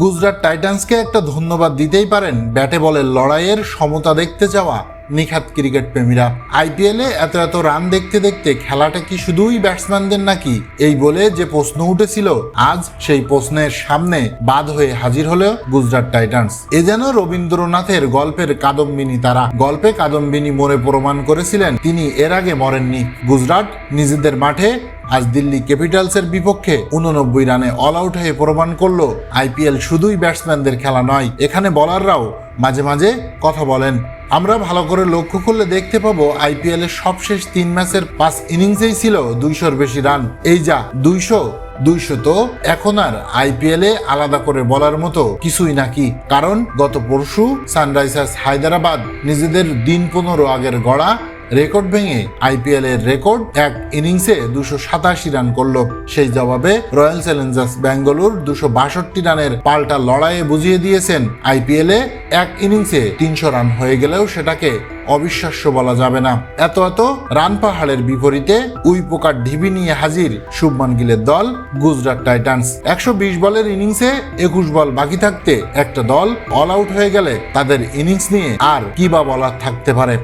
গুজরাট টাইটান্সকে একটা ধন্যবাদ দিতেই পারেন। ব্যাটে বলের লড়াইয়ের সমতা দেখতে যাওয়া নিখাত ক্রিকেট প্রেমীরা। আইপিএলে এত এত রান দেখতে দেখতে খেলাটা কি শুধুই ব্যাটসম্যানদের নাকি? এই বলে যে প্রশ্ন উঠেছিল, আজ সেই প্রশ্নের সামনে বাদ হয়ে হাজির হলো গুজরাট টাইটান্স। এ যেন রবীন্দ্রনাথের গল্পের কাদম্বিনী তারা। গল্পে কাদম্বিনী মরে প্রমাণ করেছিলেন, তিনি এর আগে মরেননি। গুজরাট নিজেদের মাঠে আজ দিল্লি ক্যাপিটালসের বিপক্ষে উননব্বই রানে অল আউট হয়ে প্রমাণ করল, আইপিএল শুধুই ব্যাটসম্যানদের খেলা নয়। এখানে বলাররাও মাঝে মাঝে কথা বলেন। আমরা ভালো করে লক্ষ্য করলে দেখতে পাবো আইপিএল এর সবশেষ তিন ম্যাচের পাঁচ ইনিংসেই ছিল দুইশোর বেশি রান। এই যা দুইশো দুইশো তো এখন আর আইপিএল এ আলাদা করে বলার মতো কিছুই নাকি? কারণ গত পরশু সানরাইজার্স হায়দ্রাবাদ নিজেদের দিন পনেরো আগের গড়া রেকর্ড ভেঙে আইপিএল এর রেকর্ড এক ইনিংসে দুশো সাতাশি রান করল। সেই জবাবে রয়্যাল চ্যালেঞ্জার্স ব্যাঙ্গালোর দুশো বাষট্টি রানের পাল্টা লড়াইয়ে বুঝিয়ে দিয়েছেন, আইপিএল এ এক ইনিংসে তিনশো রান হয়ে গেলেও সেটাকে অবিশ্বাস্য বলা যাবে না। এত এত রান পাহাড়ের বিপরীতে উই পোকার ঢিবি নিয়ে হাজির শুভমান গিলের দল গুজরাট টাইটান্স। একশো বিশ বলের ইনিংসে একুশ বল বাকি থাকতে একটা দল অল আউট হয়ে গেলে তাদের ইনিংস নিয়ে আর কি বা বলার থাকতে পারে?